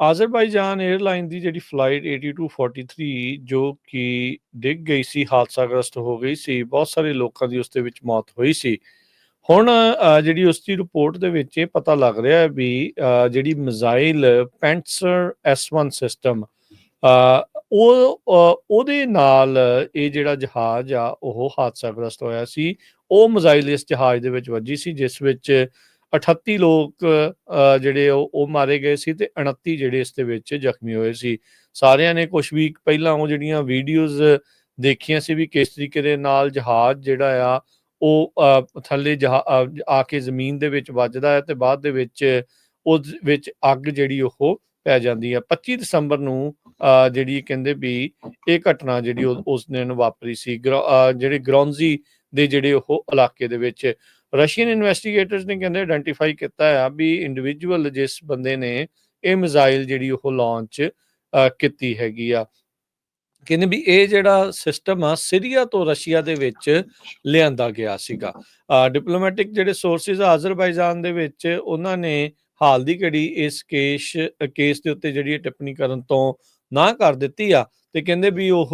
Azerbaijan airline ਦੀ ਜਿਹੜੀ flight 8243 ਜੋ ਕਿ ਡਿੱਗ ਗਈ ਸੀ ਹਾਦਸਾਗ੍ਰਸਤ ਹੋ ਗਈ ਸੀ ਬਹੁਤ ਸਾਰੇ ਲੋਕਾਂ ਦੀ ਉਸ ਦੇ ਵਿੱਚ ਮੌਤ ਹੋਈ ਸੀ। ਹੁਣ ਜਿਹੜੀ ਉਸ ਦੀ ਰਿਪੋਰਟ ਦੇ ਵਿੱਚ ਇਹ ਪਤਾ ਲੱਗ ਰਿਹਾ ਹੈ ਵੀ ਅ, ਜਿਹੜੀ ਮਿਜ਼ਾਈਲ ਪੈਂਟਸਰ S1 ਸਿਸਟਮ ਉਹ ਉਹਦੇ ਨਾਲ ਇਹ ਜਿਹੜਾ ਜਹਾਜ਼ ਆ ਉਹ ਹਾਦਸਾਗ੍ਰਸਤ ਹੋਇਆ ਸੀ। ਉਹ ਮਿਜ਼ਾਈਲ ਇਸ ਜਹਾਜ਼ ਦੇ ਵਿੱਚ ਵੱਜੀ ਸੀ ਜਿਸ ਵਿੱਚ 38 ਲੋਕ ਅ, ਜਿਹੜੇ ਉਹ ਮਾਰੇ ਗਏ ਸੀ ਤੇ 29 ਜਿਹੜੇ ਇਸ ਦੇ ਵਿੱਚ ਜ਼ਖਮੀ ਹੋਏ ਸੀ। ਸਾਰਿਆਂ ਨੇ ਕੁਝ ਵੀਕ ਪਹਿਲਾਂ ਉਹ ਜਿਹੜੀਆਂ ਵੀਡੀਓਜ਼ ਦੇਖੀਆਂ ਸੀ ਵੀ ਕਿਸ ਤਰੀਕੇ ਦੇ ਨਾਲ ਜਹਾਜ਼ ਜਿਹੜਾ ਆ ਉਹ ਥੱਲੇ ਜਹਾ- ਆ ਕੇ ਜ਼ਮੀਨ ਦੇ ਵਿੱਚ ਵੱਜਦਾ ਹੈ ਤੇ ਬਾਅਦ ਦੇ ਵਿੱਚ ਉਸ ਵਿੱਚ ਅੱਗ ਜਿਹੜੀ ਉਹ ਪੈ ਜਾਂਦੀ ਹੈ। 25 ਦਸੰਬਰ ਨੂੰ ਅ, ਜਿਹੜੀ ਕਹਿੰਦੇ ਵੀ ਇਹ ਘਟਨਾ ਜਿਹੜੀ ਉਹ- ਉਸ ਦਿਨ ਵਾਪਰੀ ਸੀ। ਗਰੋ- ਅ, ਜਿਹੜੇ ਗਰੌਂਜ਼ੀ ਦੇ ਜਿਹੜੇ ਉਹ ਇਲਾਕੇ ਦੇ ਵਿੱਚ ਰਸ਼ੀਅਨ ਇਨਵੈਸਟੀਗੇਟਰਸ ਨੇ ਕਹਿੰਦੇ ਆਇਡੈਂਟੀਫਾਈ ਕੀਤਾ ਆ ਵੀ ਇੰਡੀਵਿਜੂਅਲ ਜਿਸ ਬੰਦੇ ਨੇ ਇਹ ਮਿਜ਼ਾਈਲ ਜਿਹੜੀ ਉਹ ਲਾਂਚ ਕੀਤੀ ਹੈਗੀ ਆ। ਕਹਿੰਦੇ ਵੀ ਇਹ ਜਿਹੜਾ ਸਿਸਟਮ ਆ ਸੀਰੀਆ ਤੋਂ ਰਸ਼ੀਆ ਦੇ ਵਿੱਚ ਲਿਆਂਦਾ ਗਿਆ ਸੀਗਾ। ਡਿਪਲੋਮੈਟਿਕ ਜਿਹੜੇ ਸੋਰਸਿਸ ਆਜ਼ਰਬਾਈਜਾਨ ਦੇ ਵਿੱਚ ਉਹਨਾਂ ਨੇ ਹਾਲ ਦੀ ਘੜੀ ਇਸ ਕੇਸ ਕੇਸ ਦੇ ਉੱਤੇ ਜਿਹੜੀ ਟਿੱਪਣੀ ਕਰਨ ਤੋਂ ਨਾ ਕਰ ਦਿੱਤੀ ਆ ਤੇ ਕਹਿੰਦੇ ਵੀ ਉਹ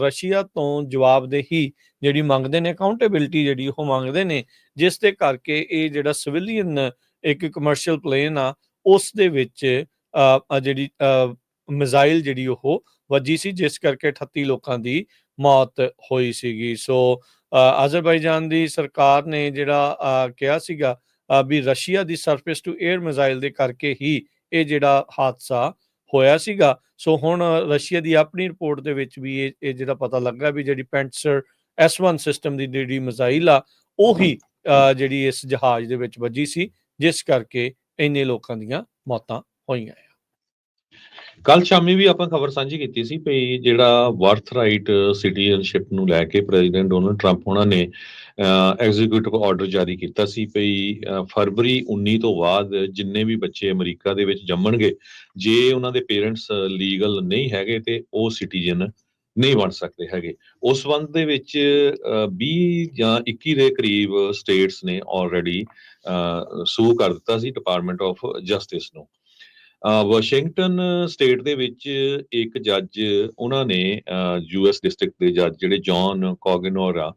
ਰਸ਼ੀਆ ਤੋਂ ਜਵਾਬਦੇਹੀ ਜਿਹੜੀ ਮੰਗਦੇ ਨੇ ਅਕਾਊਂਟੇਬਿਲਟੀ ਜਿਹੜੀ ਉਹ ਮੰਗਦੇ ਨੇ ਜਿਸ ਦੇ ਕਰਕੇ ਇਹ ਜਿਹੜਾ ਸਿਵਿਲੀਅਨ ਇੱਕ ਕਮਰਸ਼ੀਅਲ ਪਲੇਨ ਆ ਉਸ ਦੇ ਵਿੱਚ ਜਿਹੜੀ ਮਿਜ਼ਾਈਲ ਜਿਹੜੀ ਉਹ ਵੱਜੀ ਸੀ ਜਿਸ ਕਰਕੇ 38 ਲੋਕਾਂ ਦੀ ਮੌਤ ਹੋਈ ਸੀਗੀ। ਸੋ ਅ, ਆਜ਼ਰਬਾਈਜਾਨ ਦੀ ਸਰਕਾਰ ਨੇ ਜਿਹੜਾ ਕਿਹਾ ਸੀਗਾ ਵੀ ਰਸ਼ੀਆ ਦੀ ਸਰਫੇਸ ਟੂ 에ਅਰ ਮਿਜ਼ਾਈਲ ਦੇ ਕਰਕੇ ਹੀ ਇਹ ਜਿਹੜਾ ਹਾਦਸਾ ਹੋਇਆ ਸੀਗਾ। ਸੋ ਹੁਣ ਰਸ਼ੀਆ ਦੀ ਆਪਣੀ ਰਿਪੋਰਟ ਦੇ ਵਿੱਚ ਵੀ ਇਹ ਜਿਹੜਾ ਪਤਾ ਲੱਗਾ ਵੀ ਜਿਹੜੀ ਪੈਂਟਸਰ S1 ਸਿਸਟਮ ਦੀ ਜਿਹੜੀ ਮਿਜ਼ਾਈਲ ਆ ਉਹੀ ਜਿਹੜੀ ਇਸ ਜਹਾਜ਼ ਦੇ ਵਿੱਚ ਵੱਜੀ ਸੀ ਜਿਸ ਕਰਕੇ ਇੰਨੇ ਲੋਕਾਂ ਦੀਆਂ ਮੌਤਾਂ ਹੋਈਆਂ ਆ। ਕੱਲ ਸ਼ਾਮੀ ਵੀ ਆਪਾਂ ਖਬਰ ਸਾਂਝੀ ਕੀਤੀ ਸੀ ਵੀ ਜਿਹੜਾ ਵਰਥ ਰਾਈਟ ਸਿਟੀਜ਼ਨਸ਼ਿਪ ਨੂੰ ਲੈ ਕੇ ਪ੍ਰੈਜ਼ੀਡੈਂਟ ਡੋਨਲਡ ਟਰੰਪ ਉਹਨਾਂ ਨੇ ਐਗਜ਼ੀਕਿਊਟਿਵ ਆਰਡਰ ਜਾਰੀ ਕੀਤਾ ਸੀ ਵੀ ਅਹ, ਫਰਵਰੀ 19 ਤੋਂ ਬਾਅਦ ਜਿੰਨੇ ਵੀ ਬੱਚੇ ਅਮਰੀਕਾ ਦੇ ਵਿੱਚ ਜੰਮਣਗੇ ਜੇ ਉਹਨਾਂ ਦੇ ਪੇਰੈਂਟਸ ਲੀਗਲ ਨਹੀਂ ਹੈਗੇ ਤੇ ਉਹ ਸਿਟੀਜ਼ਨ ਨਹੀਂ ਬਣ ਸਕਦੇ ਹੈਗੇ। ਉਸ ਸੰਬੰਧ ਦੇ ਵਿੱਚ ਅਹ, 20 ਜਾਂ 21 ਦੇ ਕਰੀਬ ਸਟੇਟਸ ਨੇ ਆਲਰੇਡੀ ਸੂ ਕਰ ਦਿੱਤਾ ਸੀ ਡਿਪਾਰਟਮੈਂਟ ਆਫ ਜਸਟਿਸ ਨੂੰ। ਵਾਸ਼ਿੰਗਟਨ ਸਟੇਟ ਦੇ ਵਿੱਚ ਇੱਕ ਜੱਜ ਉਹਨਾਂ ਨੇ ਯੂਐਸ ਡਿਸਟ੍ਰਿਕਟ ਦੇ ਜੱਜ ਜਿਹੜੇ ਜੌਨ ਕੋਗਨੋਰ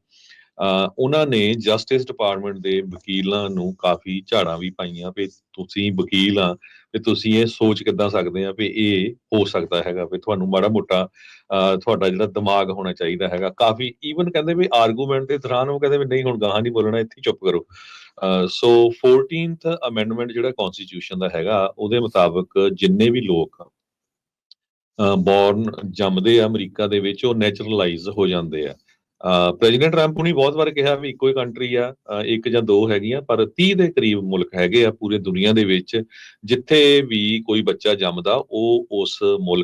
ਉਹਨਾਂ ਨੇ ਜਸਟਿਸ ਡਿਪਾਰਟਮੈਂਟ ਦੇ ਵਕੀਲਾਂ ਨੂੰ ਕਾਫੀ ਝਾੜਾਂ ਵੀ ਪਾਈਆਂ ਵੀ ਤੁਸੀਂ ਵਕੀਲ ਆ, ਵੀ ਤੁਸੀਂ ਇਹ ਸੋਚ ਕਿੱਦਾਂ ਸਕਦੇ ਆ ਵੀ ਇਹ ਹੋ ਸਕਦਾ ਹੈਗਾ, ਵੀ ਤੁਹਾਨੂੰ ਮਾੜਾ ਮੋਟਾ, ਅਹ ਤੁਹਾਡਾ ਜਿਹੜਾ ਦਿਮਾਗ ਹੋਣਾ ਚਾਹੀਦਾ ਹੈਗਾ। ਕਾਫੀ ਈਵਨ ਕਹਿੰਦੇ ਵੀ ਆਰਗੂਮੈਂਟ ਦੇ ਦੌਰਾਨ ਉਹ ਕਹਿੰਦੇ ਵੀ ਨਹੀਂ, ਹੁਣ ਗਾਹਾਂ ਨਹੀਂ ਬੋਲਣਾ, ਇੱਥੇ ਚੁੱਪ ਕਰੋ। ਅਹ ਸੋ 14th ਅਮੈਂਡਮੈਂਟ ਜਿਹੜਾ ਕਨਸਟੀਟਿਊਸ਼ਨ ਦਾ ਹੈਗਾ, ਉਹਦੇ ਮੁਤਾਬਕ ਜਿੰਨੇ ਵੀ ਲੋਕ ਬੌਰਨ ਜੰਮਦੇ ਆ ਅਮਰੀਕਾ ਦੇ ਵਿੱਚ, ਉਹ ਨੈਚੁਰਲਾਈਜ਼ ਹੋ ਜਾਂਦੇ ਆ। ਪ੍ਰੈਜ਼ੀਡੈਂਟ ਟਰੰਪ ਨੇ ਬਹੁਤ ਵਾਰ ਕਿਹਾ ਵੀ ਇੱਕੋ ਹੀ ਕੰਟਰੀ ਆ ਇੱਕ ਜਾਂ ਦੋ ਹੈਗੀਆਂ, ਪਰ 30 ਦੇ ਕਰੀਬ ਮੁਲਕ ਹੈਗੇ ਆ ਪੂਰੇ ਦੁਨੀਆ ਦੇ ਵਿੱਚ, ਜਿੱਥੇ ਵੀ ਕੋਈ ਬੱਚਾ ਜੰਮਦਾ, ਉਹ ਉਸ ਮੁਲਕ